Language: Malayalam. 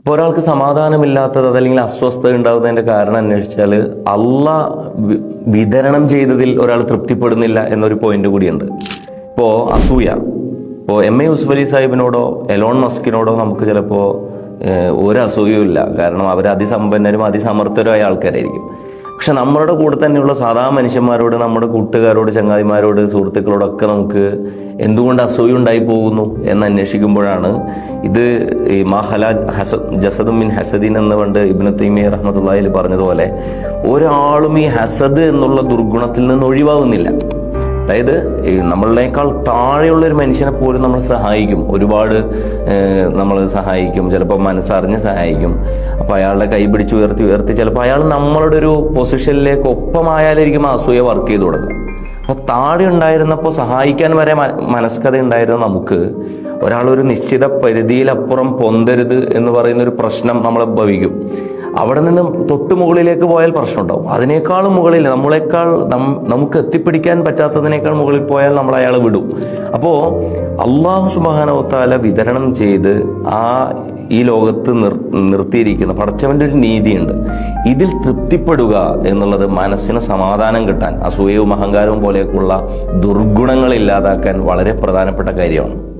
ഇപ്പോൾ ഒരാൾക്ക് സമാധാനമില്ലാത്തത് അതല്ലെങ്കിൽ അസ്വസ്ഥത ഉണ്ടാകുന്നതിന്റെ കാരണം അന്വേഷിച്ചാൽ അല്ല വിതരണം ചെയ്തതിൽ ഒരാൾ തൃപ്തിപ്പെടുന്നില്ല എന്നൊരു പോയിന്റ് കൂടിയുണ്ട്. ഇപ്പോൾ അസൂയ. ഇപ്പോൾ എം എ യൂസുഫ് അലി സാഹിബിനോടോ എലോൺ മസ്കിനോടോ നമുക്ക് ചിലപ്പോൾ ഒരു അസൂയവും ഇല്ല കാരണം അവർ അതിസമ്പന്നരും അതിസമർത്ഥരുമായ ആൾക്കാരായിരിക്കും. പക്ഷെ നമ്മളുടെ കൂടെ തന്നെയുള്ള സാധാ മനുഷ്യന്മാരോട് നമ്മുടെ കൂട്ടുകാരോട് ചങ്ങാതിമാരോട് സുഹൃത്തുക്കളോടൊക്കെ നമുക്ക് എന്തുകൊണ്ട് അസൂയ ഉണ്ടായി പോകുന്നു എന്ന് അന്വേഷിക്കുമ്പോഴാണ് ഇത് ഈ മഹല ഹസ ജസദുമിൻ ഹസദിൻ എന്ന് പണ്ട് ഇബ്നു തൈമിയ റഹ്മത്തുള്ളാഹിൽ പറഞ്ഞതുപോലെ ഒരാളും ഈ ഹസദ് എന്നുള്ള ദുർഗുണത്തിൽ നിന്ന് ഒഴിവാകുന്നില്ല. അതായത് നമ്മളേക്കാൾ താഴെയുള്ള ഒരു മനുഷ്യനെ പോലും നമ്മൾ സഹായിക്കും. ഒരുപാട് നമ്മൾ സഹായിക്കും. ചിലപ്പോൾ മനസ്സറിഞ്ഞ് സഹായിക്കും. അപ്പോൾ അയാളുടെ കൈ പിടിച്ച് ഉയർത്തി ഉയർത്തി ചിലപ്പോൾ അയാൾ നമ്മളുടെ ഒരു പൊസിഷനിലേക്ക് ഒപ്പമായാലായിരിക്കും ആ അസൂയ വർക്ക് ചെയ്ത് തുടങ്ങുക. അപ്പോൾ താഴെ ഉണ്ടായിരുന്നപ്പോൾ സഹായിക്കാൻ വരെ മനസ്കഥ ഉണ്ടായിരുന്ന നമുക്ക് ഒരാൾ ഒരു നിശ്ചിത പരിധിയിലപ്പുറം പൊന്തരുത് എന്ന് പറയുന്ന ഒരു പ്രശ്നം നമ്മളെ ഭവിക്കും. അവിടെ നിന്നും തൊട്ട് മുകളിലേക്ക് പോയാൽ പ്രശ്നമുണ്ടാവും. അതിനേക്കാളും മുകളിൽ നമ്മളെക്കാൾ നമുക്ക് എത്തിപ്പിടിക്കാൻ പറ്റാത്തതിനേക്കാൾ മുകളിൽ പോയാൽ നമ്മൾ അയാളെ വിടും. അപ്പോൾ അള്ളാഹു സുബാനോത്താല വിതരണം ചെയ്ത് ആ ഈ ലോകത്ത് നിർ നിർത്തിയിരിക്കുന്ന പടച്ചവന്റെ ഒരു നീതിയുണ്ട്. ഇതിൽ തൃപ്തിപ്പെടുക എന്നുള്ളത് മനസ്സിന് സമാധാനം കിട്ടാൻ അസൂയവും അഹങ്കാരവും പോലെയൊക്കെയുള്ള ദുർഗുണങ്ങൾ ഇല്ലാതാക്കാൻ വളരെ പ്രധാനപ്പെട്ട കാര്യമാണ്.